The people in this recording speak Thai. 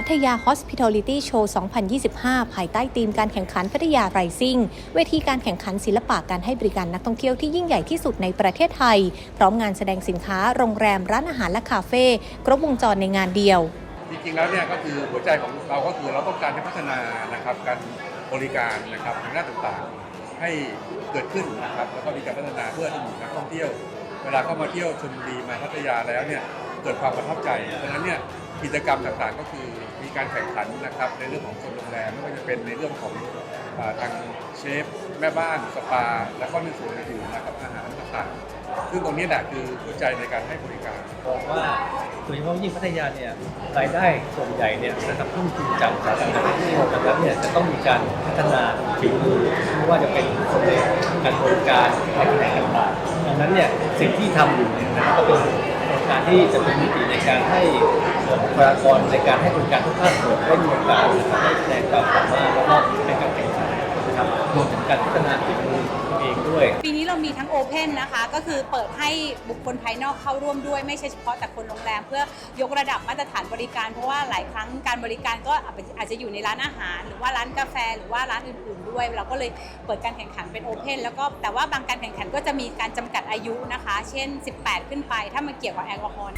พัทยา Hospitality Show 2025 ภายใต้ธีมการแข่งขันพัทยาไรซิ่ง เวทีการแข่งขันศิลปะการให้บริการนักท่องเที่ยวที่ยิ่งใหญ่ที่สุดในประเทศไทย พร้อมงานแสดงสินค้า โรงแรม ร้านอาหารและคาเฟ่ ครบวงจรในงานเดียว จริงๆ แล้วเนี่ยก็คือหัวใจของเราก็คือเราต้องการให้พัฒนานะครับการบริการนะครับทางด้านต่างๆ ให้เกิดขึ้นนะครับแล้วก็มีการพัฒนาเพื่อดึงดูดนักท่องเที่ยว เวลาเข้ามาเที่ยวชลบุรีมาพัทยาแล้วเนี่ยเกิดความประทับใจดังนั้นเนี่ย กิจกรรมต่างๆ ก็คือมีการแข่งขันนะครับในเรื่องของโซนโรงแรมไม่ว่าจะเป็นในเรื่องของอาทางเชฟแม่บ้านสปา แล้วก็ในส่วนอื่นๆนะครับอาหารต่างๆซึ่งตรงนี้แหละคือหัวใจในการให้บริการบอกว่าโดยเฉพาะยิ่งพัทยาเนี่ยรายได้ส่วนใหญ่เนี่ยนะครับทุ่มทุนจากอุตสาหกรารท่เที่ยวดังนั้นเนี่ยจะต้องมีการพัฒนาฝีมือไม่ว่าจะเป็นคนในการบริการในแผนกต่างๆดังนั้นเนี่ยสิ่งที่ทำอยู่เนี่ยนะครับก็เป็นโครง การที่จะเป็นมิติในการให้บุคลากรในการให้บริการทุกภาคส่วนได้มีโอกาสนะได้แสดงความสามารถแล้วก็ในการแข่งขันนะครับรวมถึงการพัฒนา ด้วย ปีนี้เรามีทั้งโอเพนนะคะ ก็คือเปิดให้บุคคลภายนอกเข้าร่วมด้วยไม่ใช่เฉพาะแต่คนโรงแรม เพื่อยกระดับมาตรฐานบริการ เพราะว่าหลายครั้งการบริการก็อาจจะอยู่ในร้านอาหาร หรือว่าร้านกาแฟหรือว่าร้านอื่นๆด้วย เราก็เลยเปิดการแข่งขันเป็นโอเพนแล้วก็แต่ว่าบางการแข่งขันก็จะมีการจำกัดอายุนะคะ เช่น 18 ขึ้นไป ถ้ามันเกี่ยวกับแอลกอฮอล์